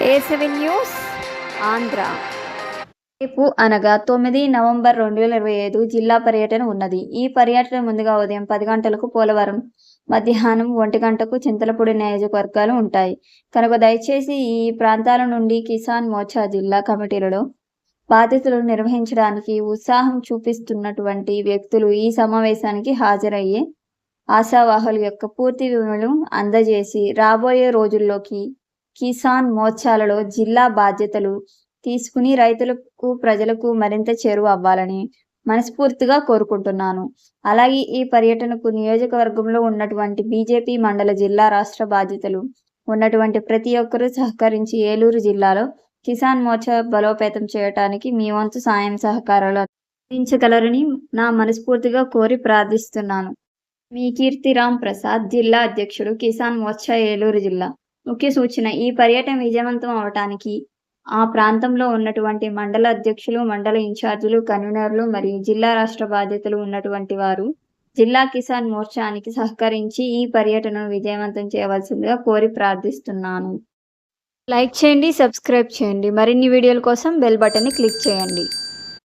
ఏ seven news Andhra రేపు అనగా తొమ్మిది నవంబర్ రెండు వేల ఇరవై ఐదు జిల్లా పర్యటన ఉన్నది. ఈ పర్యటన ముందుగా ఉదయం పది గంటలకు పోలవరం మధ్యాహ్నం ఒంటి గంటకు చింతలపూడి నియోజకవర్గాలు ఉంటాయి. కనుక దయచేసి ఈ ప్రాంతాల నుండి కిసాన్ మోర్చా జిల్లా కమిటీలలో బాధ్యతలు నిర్వహించడానికి ఉత్సాహం చూపిస్తున్నటువంటి వ్యక్తులు ఈ సమావేశానికి హాజరయ్యే ఆశావాహుల యొక్క పూర్తి వివరాలు అందజేసి రాబోయే రోజుల్లోకి కిసాన్ మోర్చాలలో జిల్లా బాధ్యతలు తీసుకుని రైతులకు ప్రజలకు మరింత చేరువ అవ్వాలని మనస్ఫూర్తిగా కోరుకుంటున్నాను. అలాగే ఈ పర్యటనకు నియోజకవర్గంలో ఉన్నటువంటి బీజేపీ మండల జిల్లా రాష్ట్ర బాధ్యతలు ఉన్నటువంటి ప్రతి ఒక్కరూ సహకరించి ఏలూరు జిల్లాలో కిసాన్ మోర్చా బలోపేతం చేయటానికి మీ వంతు సాయం సహకారాలు అందించగలరని నా మనస్ఫూర్తిగా కోరి ప్రార్థిస్తున్నాను. మీ కీర్తిరామ్ ప్రసాద్ జిల్లా అధ్యక్షుడు కిసాన్ మోర్చా ఏలూరు జిల్లా. ముఖ్య సూచన ఈ పర్యటన విజయవంతం అవటానికి ఆ ప్రాంతంలో ఉన్నటువంటి మండల అధ్యక్షులు మండల ఇన్ఛార్జీలు కన్వీనర్లు మరియు జిల్లా రాష్ట్ర బాధ్యతలు ఉన్నటువంటి వారు జిల్లా కిసాన్ మోర్చానికి సహకరించి ఈ పర్యటనను విజయవంతం చేయవలసిందిగా కోరి ప్రార్థిస్తున్నాను. లైక్ చేయండి సబ్స్క్రైబ్ చేయండి. మరిన్ని వీడియోల కోసం బెల్ బటన్ని క్లిక్ చేయండి.